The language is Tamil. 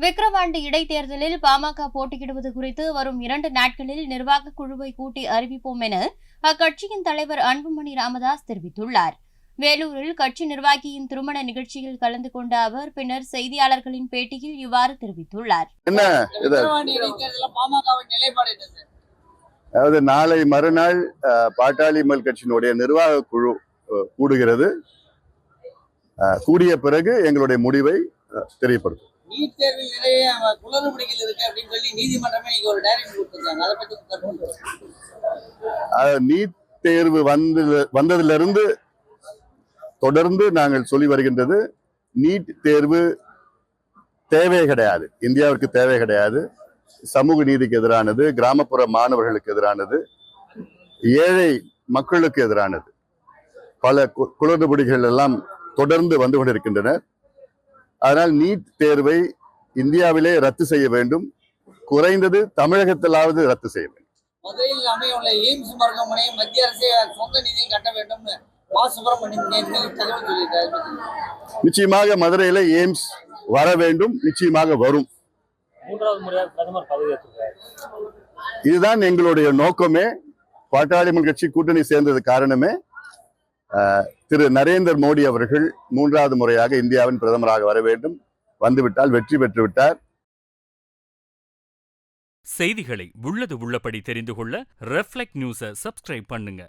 விக்கிரவாண்டி இடைத்தேர்தலில் பாமக போட்டியிடுவது குறித்து வரும் இரண்டு நாட்களில் நிர்வாக குழுவை கூட்டி அறிவிப்போம் என அக்கட்சியின் தலைவர் அன்புமணி ராமதாஸ் தெரிவித்துள்ளார். வேலூரில் கட்சி நிர்வாகியின் திருமண நிகழ்ச்சியில் கலந்து கொண்ட அவர் பின்னர் செய்தியாளர்களின் பேட்டியில் இவ்வாறு தெரிவித்துள்ளார். அதாவது நாளை மறுநாள் அஹ், பாட்டாளி மல் கட்சியினுடைய நிர்வாக குழு கூடுகிறது. கூடிய பிறகு எங்களுடைய முடிவை தெரியப்படுத்தும். நீட் தேர்வில் நிறைய குளறுபடிகள் இருக்கு அப்படின்னு சொல்லி நீதிமன்றமே இன்னைக்கு ஒரு டைரக்ட் கொடுத்துருக்காங்க. அதை பத்தி நீட் தேர்வு வந்து வந்ததிலிருந்து தொடர்ந்து நாங்கள் சொல்லி வருகின்றது நீட் தேர்வு தேவை கிடையாது. இந்தியாவிற்கு தேவை கிடையாது. சமூக நீதிக்கு எதிரானது கிராமப்புற மாணவர்களுக்கு எதிரானது ஏழை மக்களுக்கு எதிரானது. பல கு- குளறுபடிகள் எல்லாம் தொடர்ந்து வந்து கொண்டிருக்கின்றன. அதனால் நீட் தேர்வை இந்தியாவிலே ரத்து செய்ய வேண்டும். குறைந்தது தமிழகத்திலாவது ரத்து செய்ய வேண்டும். மதுரையில் அமையுள்ள எய்ம்ஸ் மருத்துவமனையை மத்திய அரசே சொந்த நிதியில் கட்ட வேண்டும்னு மா. சுப்பிரமணியம் நேற்று தகவல் சொல்லியிருக்காரு. அதை பத்தி சொல்லுங்க. நிச்சயமாக மதுரையில எய்ம்ஸ் வர வேண்டும். நிச்சயமாக வரும். மூன்றாவது முறையாக பிரதமர் பதவியேற்றிருக்காரு இதுதான் எங்களுடைய நோக்கமே. பாட்டாளி மக்கள் கட்சி கூட்டணி சேர்ந்தது காரணமே. திரு நரேந்திர மோடி அவர்கள் மூன்றாவது முறையாக இந்தியாவின் பிரதமராக வர வேண்டும். வந்துவிட்டால் வெற்றி பெற்றுவிட்டார் செய்திகளை உள்ளது உள்ளபடி தெரிந்து கொள்ள ரெஃப்ளெக்ட் நியூஸை சப்ஸ்கிரைப் பண்ணுங்க.